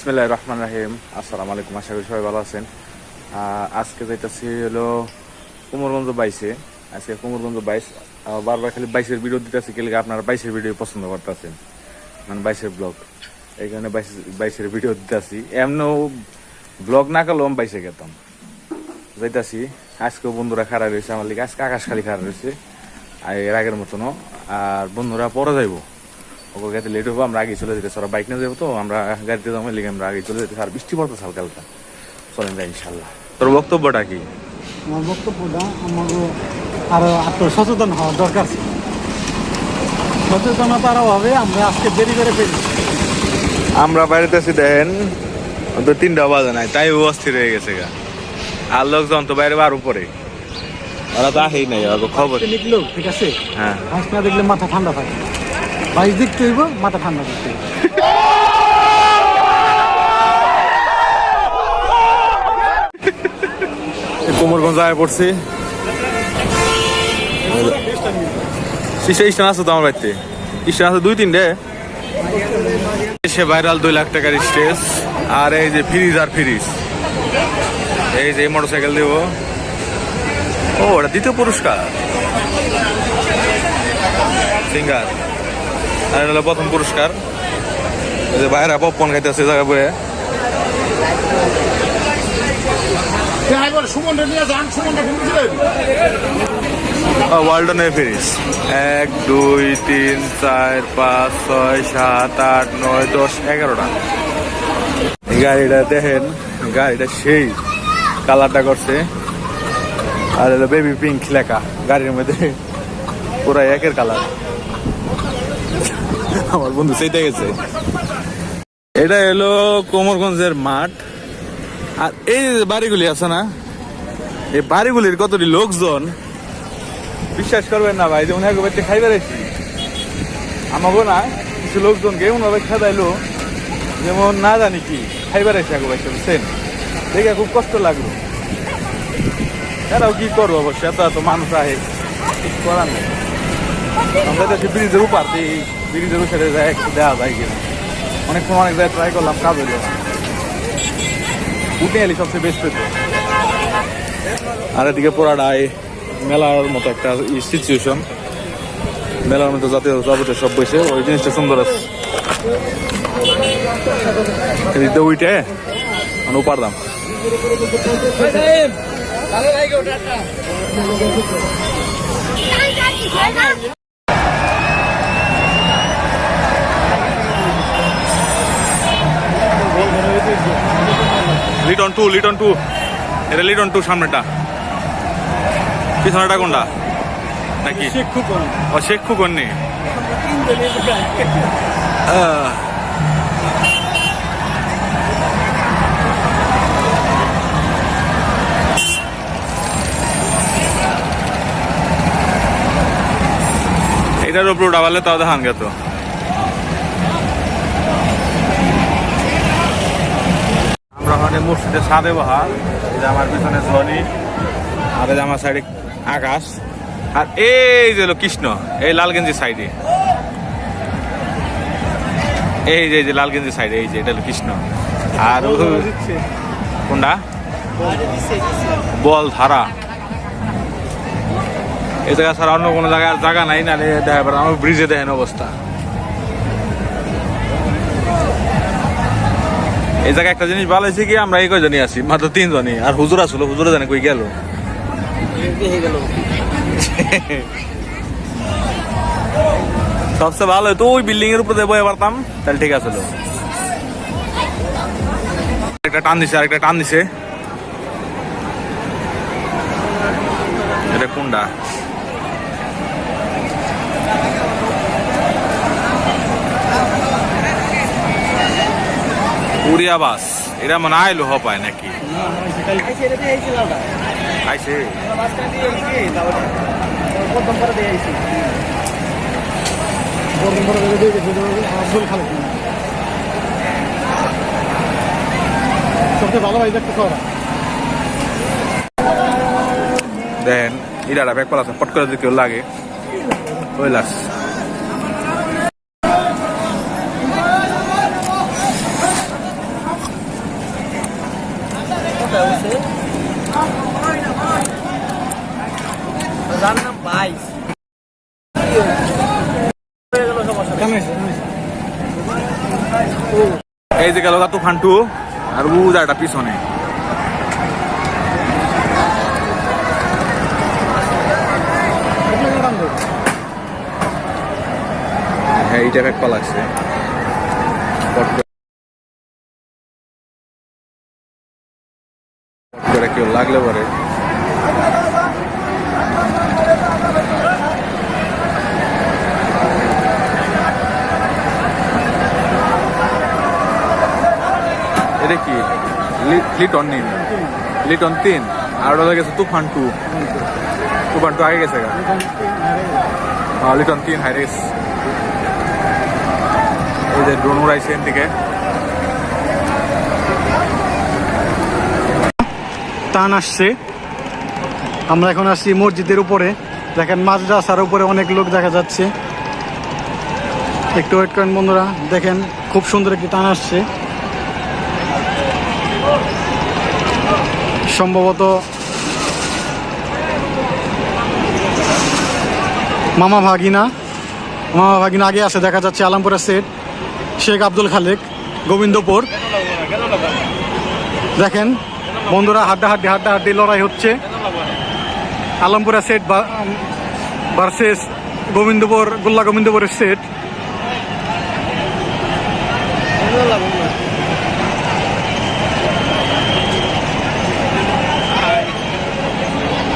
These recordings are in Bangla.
বিসমিল্লাহ রহমান রাহিম। আসসালামু আলাইকুম, আশা করি সবাই ভালো আছেন। আজকে যাইতেছি হলো কুমরগঞ্জ বাইশে। আজকে কুমরগঞ্জ বাইশ বারবার খালি বাইশের ভিডিও দিতেছি কেলে আপনারা বাইশের ভিডিও পছন্দ করতেছেন। মানে বাইশের ব্লগ এই কারণে বাইশ বাইশের ভিডিও দিতেছি। এমনও ব্লগ না করলেও আমি বাইশে গেতাম। যাইতাছি, আজকেও বন্ধুরা খারাপ রয়েছে আমার লিগে আজকে আকাশ খালি খারাপ রয়েছে আর এর আগের মতনও। আর বন্ধুরা পরে যাইবো। ওকে গাড়িতে লেট হব আমরা আগে চলে যেতে ওরা বাইক নিয়ে যাব তো আমরা গাড়িতে যাব লিগে আমরা আগে চলে যেতে আর বৃষ্টি পড়তো হালকা হালকা। চলেন যাই ইনশাল্লাহ তোর বক্তব্যটা কি? আমার বক্তব্যটা আমারও আরও আত্ম সচেতন হওয়া দরকার ছিল। সচেতনতার অভাবে আমরা আজকে দেরি করে ফেলি। আমরা বাড়িতে আছি দেখেন তো তিনটা বাজে নাই তাই অস্থির হয়ে গেছে গা। আর লোকজন তো বাইরে বার উপরে। ওরা তো আসেই নাই ওর খবর। লিখলেও ঠিক আছে? হ্যাঁ। না দেখলে মাথা ঠান্ডা থাকে। বাইশ দেখতে হইব মাথা ঠান্ডা হইব কোমরগঞ্জ আয় পড়ছি। শিশে স্টেশন আছে তো আমার বাড়িতে? স্টেশন আছে দুই, তিনটে। সে ভাইরাল দুই লাখ টাকার স্টেজ আর এই যে ফ্রিজ আর ফ্রিজ। এই যে মোটর সাইকেল দেবো। ও ওটা দ্বিতীয় পুরস্কার। সিঙ্গার। আর এটা হলো প্রথম পুরস্কার। যে বাইরে পপকর্ন খাইতেছে জায়গা বয়ে। ওয়ার্ল্ডনের ফ্রিজ এক, দুই, তিন, চার, পাঁচ, ছয়, সাত, আট, নয়, দশ, এগারোটা। গাড়িটা দেখেন, গাড়িটা সেই কালারটা করছে। আর হলো বেবি পিঙ্ক লেখা, গাড়ির মধ্যে পুরো একের কালার। আমার বন্ধু সেইটা গেছে। এটা হলো কোমরগঞ্জের মাঠ। আর এই যে বাড়িগুলি আছে না, এই বাড়িগুলির কতটি লোকজন? বিশ্বাস করবেন না ভাই, যেমন একবার খাইবে রেছি আমাকে না, কিছু লোকজন কেমন ভাবে খেদাইলো, যেমন না জানি কি, খাইবার এসে একবার বুঝছেন? দেখে খুব কষ্ট লাগল। এরাও কি করব অবশ্য, এত এত মানুষ আহে, কিছু করার নেই। আমরা তো ব্রিজের উপার এই ব্রিজের উপরে যায় একটু দেওয়া যায় কিনা। অনেক সময় অনেক জায়গায় ট্রাই করলাম কাজ হইল উঠে এলি সবচেয়ে বেস্ট হতো আর এদিকে পোড়াডায় মেলার মতো একটা সিচুয়েশন মেলার মতো জাতীয় যাবতীয় সব বসে, ওই জিনিসটা সুন্দর আছে। এদিকে উইটে মানে উপার দাম। লিটন টু লিটন টু এটা লিটন টু সামনেটা। পিছনেটা কোনটা? নাকি? ও শেখ খুকন নেই এটার উপর উঠাবালে তাও দেখান গেত ওখানে মসজিদের সাদে বহা এই যে আমার পিছনে ধনী আর এই যে আমার সাইডে আকাশ আর এই যে হলো কৃষ্ণ এই লালগঞ্জি সাইডে। এই যে এই যে লালগঞ্জি সাইডে এই যে এটা হলো কৃষ্ণ। আর কোনটা? বল ধারা। এই জায়গা ছাড়া অন্য কোনো জায়গায় জায়গা নাই নাহলে দেখা আমার ব্রিজে দেখেন অবস্থা। এই জায়গায় একটা জিনিস ভালো হয়েছে কি, আমরা এই কয়জনই আছি? মাত্র তিনজনই। আর হুজুর আসলো, হুজুরে জানে কই গেল। সবচেয়ে ভালো হতো ওই বিল্ডিং এর উপরে দিয়ে বয়ে পারতাম তাহলে ঠিক আছে একটা টান দিছে, আরেকটা টান দিছে। এটা কোনটা? উড়িয়া বাস এটা মনে আইলো হ পায় নাকি খালেদ সবচেয়ে ভালো ভাই দেখতে খাওয়া দেখেন ইডাটা ব্যাক পালাছে পট করে যদি কেউ লাগে ওই লাস বাইশ এই যে ফান্টু আর উ একটা পিছনে। হ্যাঁ এইটা এক লাগছে। কেউ লাগলে পরে এটা কি লি- লিটন নিন লিটন তিন। আর ওটা গেছে তুফান টু। তুফান টু আগে গেছে গা। হ্যাঁ লিটন তিন হাইরেস এই যে ড্রোন উড়াইছে এদিকে। টান আসছে। আমরা এখন আসছি মসজিদের উপরে। দেখেন মাদ্রাসার উপরে অনেক লোক দেখা যাচ্ছে। একটু ওয়েট করেন বন্ধুরা, দেখেন খুব সুন্দর একটি টান আসছে। সম্ভবত মামা ভাগিনা। মামা ভাগিনা আগে আছে, দেখা যাচ্ছে আলমপুরা সেট শেখ আব্দুল খালেক, গোবিন্দপুর। দেখেন, বন্ধুরা, হাড্ডাহাড্ডি হাড্ডাহাড্ডি লড়াই হচ্ছে। আলমপুরা সেট ভার্সেস গোবিন্দপুর, গোল্লা গোবিন্দপুরের সেট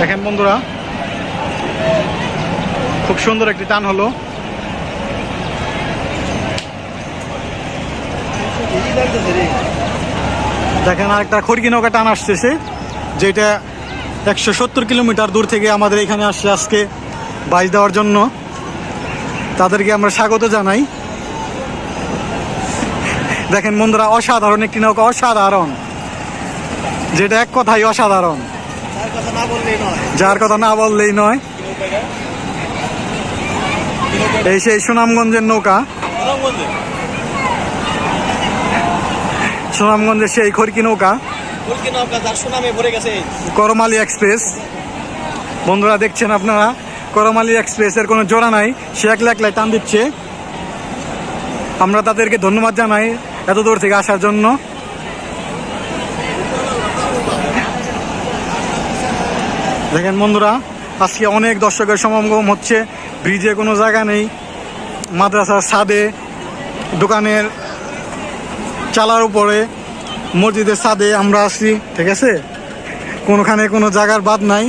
দেখেন বন্ধুরা, খুব সুন্দর একটি টান হলো। দেখেন আরেকটা খড়কি নৌকা টান আসতেছে, যেটা একশো সত্তর কিলোমিটার দূর থেকে আমাদের এখানে আসছে আজকে বাইশ দেওয়ার জন্য। তাদেরকে আমরা স্বাগত জানাই। দেখেন বন্ধুরা, অসাধারণ একটি নৌকা, অসাধারণ। যেটা এক কথাই অসাধারণ। যার কথা না বললেই নয়। এই সেই সুনামগঞ্জের নৌকা। সুনামগঞ্জের সেই খড়কি নৌকা। করমালি এক্সপ্রেস। বন্ধুরা দেখছেন আপনারা করমালি এক্সপ্রেসের কোনো জোড়া নাই সে একলা একলাই টান দিচ্ছে। আমরা তাদেরকে ধন্যবাদ জানাই এত দূর থেকে আসার জন্য। দেখেন বন্ধুরা, আজকে অনেক দর্শকের সমাগম হচ্ছে, ব্রিজে কোনো জায়গা নেই, মাদ্রাসার ছাদে, দোকানের চালার উপরে, মসজিদের ছাদে আমরা আছি, ঠিক আছে? কোনোখানে কোনো জায়গার বাদ নাই।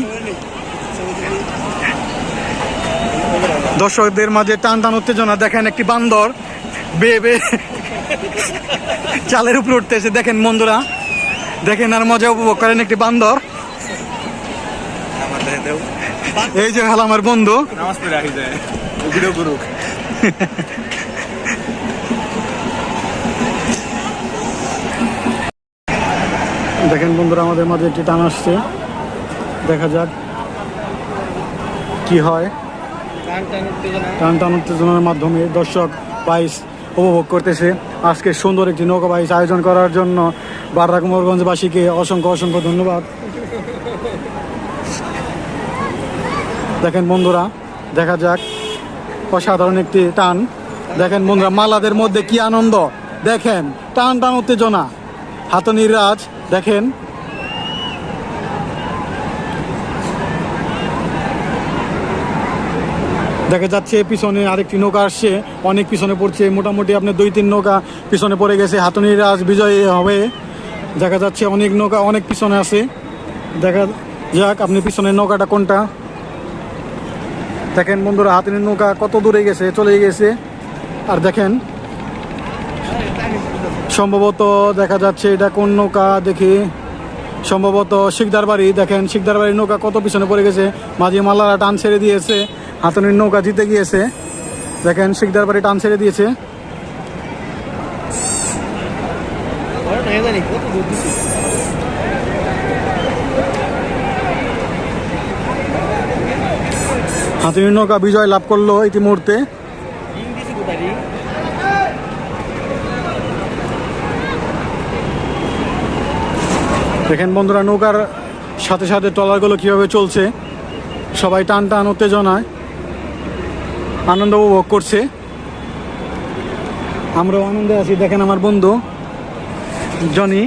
দর্শকদের মাঝে টান টান উত্তেজনা, দেখেন একটি বান্দর, বেয়ে বেয়ে চালের উপরে উঠতেছে, দেখেন বন্ধুরা। দেখেন আর মজা উপভোগ করেন একটি বান্দর। এই যে হল আমার বন্ধু। নামাজ পড়ে আহি যায়। ভিডিও করুক। দেখেন বন্ধুরা আমাদের মাঝে একটি টান আসছে। দেখা যাক কি হয়। টান টান উত্তেজনার মাধ্যমে দর্শক বাইশ উপভোগ করতেছে। আজকে সুন্দর একটি নৌকা বাইশ আয়োজন করার জন্য বাররা কুমারগঞ্জবাসীকে অসংখ্য অসংখ্য ধন্যবাদ। দেখেন বন্ধুরা, দেখা যাক। অসাধারণ একটি টান। দেখেন বন্ধুরা, মালাদের মধ্যে কি আনন্দ। দেখেন, টান টান উত্তেজনা। হাতনির রাজ দেখেন। দেখা যাচ্ছে, পিছনে আরেকটি নৌকা আসছে। অনেক পিছনে পড়ছে, মোটামুটি আপনার দুই, তিন নৌকা পিছনে পড়ে গেছে। হাতুনির রাজ বিজয় হবে। দেখা যাচ্ছে, অনেক নৌকা, অনেক পিছনে আছে। দেখা যাক, আপনি পিছনের নৌকাটা কোনটা? দেখেন বন্ধুরা, হাতির নৌকা কত দূরে গেছে, চলে গেছে। আর দেখেন, সম্ভবত দেখা যাচ্ছে এটা কোন নৌকা দেখি। সম্ভবত শিকদার বাড়ি, দেখেন শিকদার বাড়ির নৌকা কত পিছনে পড়ে গেছে। মাঝি মাল্লারা টান ছেড়ে দিয়েছে হাতনির নৌকা জিতে গিয়েছে। দেখেন শিকদার বাড়ি টান ছেড়ে দিয়েছে জানি কত দূর দিছি হাতনির নৌকা বিজয় লাভ করল রিং দেখেন বন্ধুরা, নৌকার সাথে সাথে ট্রলারগুলো কীভাবে চলছে, সবাই টান টান উত্তেজনায় আনন্দ উপভোগ করছে। আমরাও আনন্দে আছি। দেখেন আমার বন্ধু, জনি।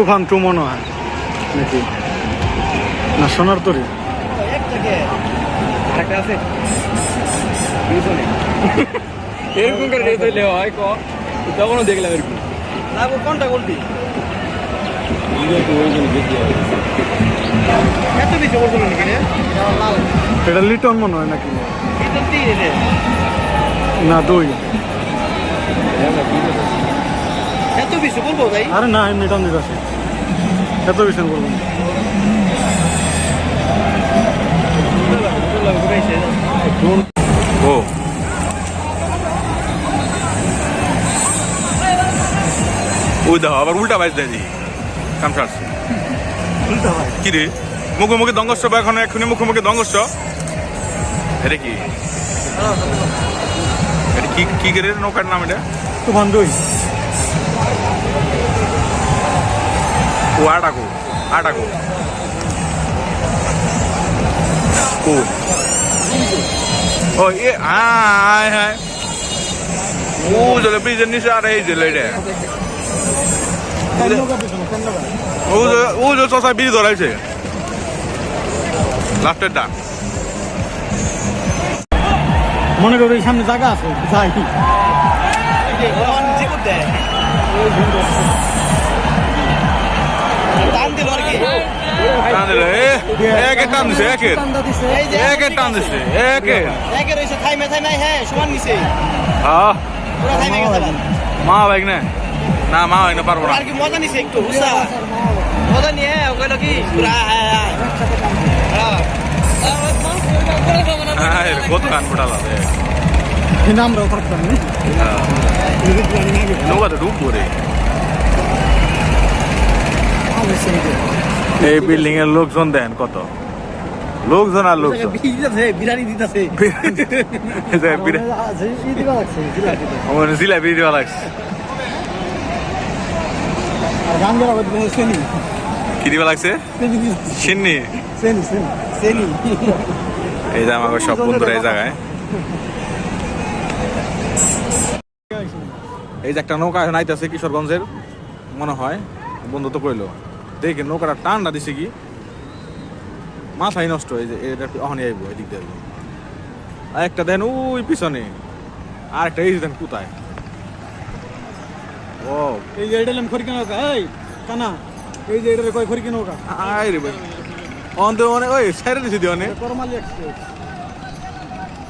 তুফান টু মনে হয়। নাকি? না সোনার তরি এরকম করে রেস হইলে হয় ক? তখনও দেখলাম এরকম। না কোনটা লাল এটা লিটন মনে হয় নাকি? না দুই। বেশি বলব ভাই। আরে না এমনি টান দিতেছে এত বেশি বলব। ও। ওই আবার উল্টা বাইজ দেয় কামসার কি রে? মুখে মুখে দঙ্গস্ব বা এখন এখনই মুখে মুখে দঙ্গস্ব? এটা কি? এটা কি কি করে নৌকার নাম এটা? তুফান দুই। ও আটাকো আটাকো। ও। ও এ আয় হায় ও জলে ব্রিজের নিচে আর এই জলে এটা। ও ও যে চষা ব্রিজ ধরাইছে। লাস্টেরটা মনে করো এই সামনে জায়গা আছে যাই। টান দিল আর কি টান দিলে এ একে টান দিছে একে এই যে একে টান দিছে একে একে রয়েছে থাইমে থাইমে হ্যাঁ সমান নিছে হ্যাঁ পুরো থাইমে গেছে আবার। মা বাইক না না মা বাইক না পারব না আর কি মজা নিছে একটু বুঝছা মজা নিয়ে হ্যাঁ কইলো কি পুরা হ্যাঁ হ্যাঁ হ্যাঁ কত কান ফোটাল কিন্তু আমরাও থাকতাম না নৌকা তো ডুব করে এই বিল্ডিং এর লোকজন দেন কত? লোকজন আর লোকজন। বিরিয়ানি দিতেছে জিলাপি লাগছে। গান গাওয়া শ্রেণি কি দিবা লাগছে? সিন্নি শ্রেণি শ্রেণি সেনি? এই যে আমাকে সব বন্ধুরা এই জায়গায়। এই যে একটা নৌকা নাইতেছে কিশোরগঞ্জের মনে হয়। বন্ধু তো কইলো। দেখে নৌকাটা টানটা দিছে কি? মাথায় নষ্ট এই যে এটা অহনি আইব এদিক দিয়ে আর একটা দেন ওই পিছনে আর একটা এই দেন কোথায়? ও এই যে এটা খড়কি নৌকা এই কানা এই যে এটা কয় খড়কি নৌকা? আই রে ভাই অন তো অনেক ওই সাইডে দিছে অনেক করমালি এক্সপ্রেস।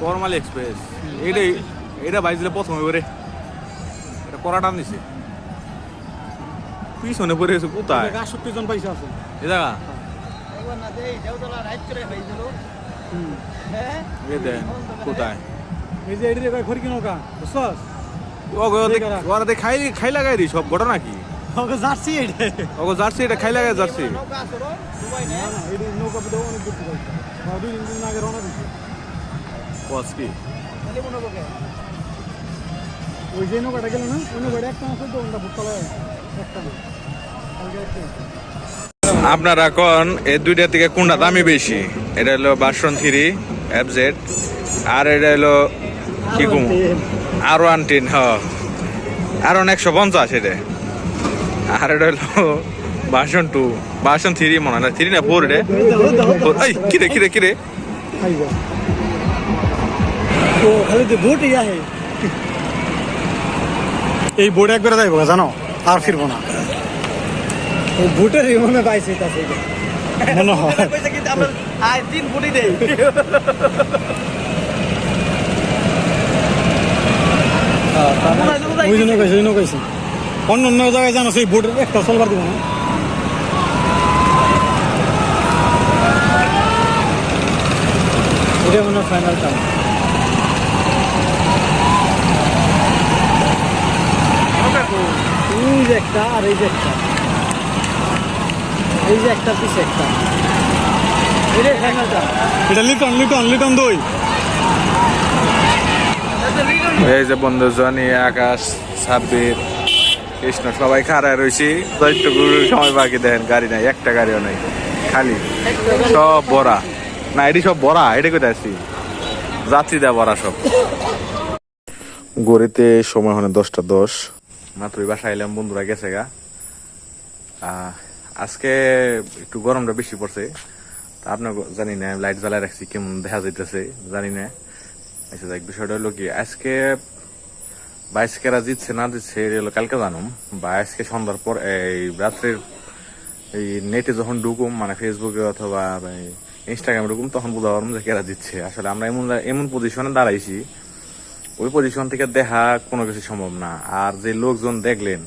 কর্মালি এক্সপ্রেস এইটাই এটা বাইজিলে প্রথম এবারে এটা কড়া টান দিছে। পিছনে পড়ে গেছে কোথায়? আটষট্টি জন পয়সা আছে। এ জায়গা? হ্যাঁ। এ দেন কোথায়? এই যে এটা বুঝছস? ওরা খাই খাই লাগাই দি সব ঘটনা কি? জার্সি এটা। জার্সি এটা খাই লাগাই জার্সি। নৌকা আসলো দুবাই না এটা নৌকা পেতে অনেক দূর থেকে আসছে। দুই তিন দিন আগে রওনা দিচ্ছে বস কি? তাহলে মনে ওই যে নৌকাটা গেল না ওই নৌকাটা একটা আছে তো ওটা ভুতলায় আপনারা এখন এই দুইটা থেকে কোনটা দামি বেশি? এটা হলো বাসন থ্রি এফজেড আর এটা হলো কি কম? আর ওয়ান টিন হ। আর একশো পঞ্চাশ এটা। আর এটা হলো বাসন টু বাসন থ্রি মনে হয় না থ্রি না ফোর রে এই কিরে কিরে কিরে ইয়া এই বোর্ডে একবার যাইবো জানো? আর ফিরবো না। ভোটের মনে পাইছে তাছে মনে হয়। কইছে কিন্তু আমরা আজ দিন ফুটি দেই। ওই জন্য কইছে। ওই জন্য কইছে। অন্য অন্য জায়গায় জানো সেই ভোটের একটা চলবার দিব না। এটা মনে ফাইনাল টাইম ওই যে একটা আর এই যে একটা। এই যে একটা পিছে একটা। এটাই এটা লিটন লিটন লিটন দই। এই যে বন্ধু জনি আকাশ সাব্বির কৃষ্ণ সবাই খাড়ায় রয়েছি দৈত্যগুরু সময় বাকি দেন গাড়ি নাই একটা গাড়িও নাই খালি। সব বড়া। না এটি সব বড়া এটা কোথায় আছি যাত্রী দেওয়া বড়া সব। গড়িতে সময় হলে দশটা দশ। মাত্রই বাসায় এলাম, বন্ধুরা গেছে গা। আজকে একটু গরমটা বেশি পড়ছে। তা আপনার জানি না লাইট জ্বালায় রাখছি, কেমন দেখা যাইতেছে, জানি না। আচ্ছা দেখ বিষয়টা হলো কি, আজকে বাইশ কেরা জিতছে, না জিতছে, এটা হলো কালকে জানুম। বা আজকে সন্ধ্যার পর, এই রাত্রের এই নেটে যখন ঢুকুম মানে ফেসবুকে অথবা ইনস্টাগ্রামে ঢুকুম, তখন বুঝতে পারব যে কেরা জিতছে। আসলে আমরা এমন এমন পজিশনে দাঁড়াইছি ওই পজিশন থেকে দেখা কোনো কিছু সম্ভব না। আর যে লোকজন দেখলেন,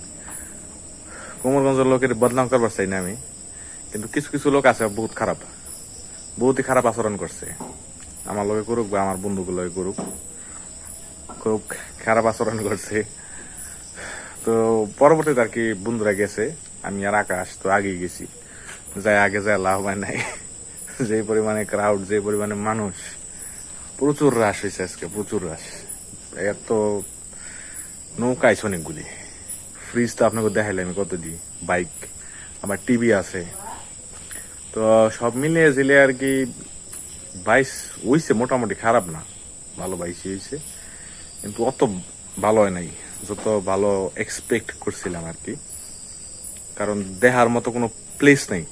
কোমরগঞ্জের লোকের বদনাম করবার চাই না আমি, কিন্তু কিছু কিছু লোক আছে বহুত খারাপ বহুতই খারাপ আচরণ করছে। আমার লগে করুক বা আমার বন্ধুগুলো করুক, খুব খারাপ আচরণ করছে। তো পরবর্তীতে আর কি বন্ধুরা গেছে, আমি আর আকাশ তো আগেই গেছি। যাই আগে যায়, লাভ হয় নাই। যে পরিমাণে ক্রাউড যে পরিমাণে মানুষ, প্রচুর রাশ হয়েছে আজকে, প্রচুর রাশ এত নৌকা অনেকগুলি। ফ্রিজ তো আপনাকে কত বাইক আবার টিভি আছে। তো সব মিলিয়ে আর কি হইছে, মোটামুটি খারাপ না। ভালো বাইশই হয়েছে কিন্তু অত ভালো হয় নাই, যত ভালো এক্সপেক্ট করছিলাম আর কি। কারণ দেখার মতো কোনো প্লেস নেই।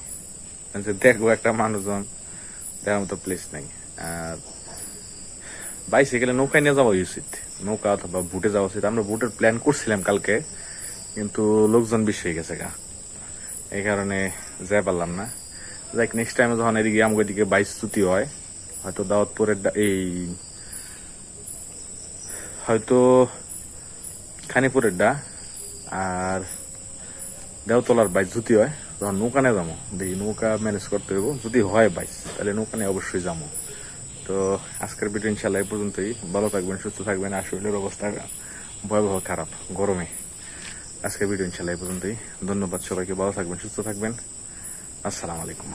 দেখব একটা মানুষজন দেহার মতো প্লেস নেই। আর বাইসে গেলে নৌকায় নিয়ে যাওয়া উচিত। নৌকা অথবা বুটে যাওয়া উচিত। আমরা বুটের প্ল্যান করছিলাম কালকে, কিন্তু লোকজন বেশি হয়ে গেছে গা। এই কারণে যাই পারলাম না। যাই নেক্সট টাইমে যখন এদিকে আমাকে এদিকে বাইশ ছুটি হয়, হয়তো দাওয়াতপুরের এই হয়তো খানিপুরের ডা আর দেওতলার বাইশ যদি হয়, তখন নৌকা নিয়ে যাব। দেখি নৌকা ম্যানেজ করতে হইব। যদি হয় বাইশ, তাহলে নৌকা নিয়ে অবশ্যই যাব। তো আজকের ভিডিও ইনশাল্লাহ এই পর্যন্তই। ভালো থাকবেন, সুস্থ থাকবেন। আর শরীরের অবস্থা ভয়াবহ খারাপ, গরমে। আজকের ভিডিও ইনশাল্লাহ এই পর্যন্তই। ধন্যবাদ সবাইকে, ভালো থাকবেন, সুস্থ থাকবেন। আসসালামু আলাইকুম।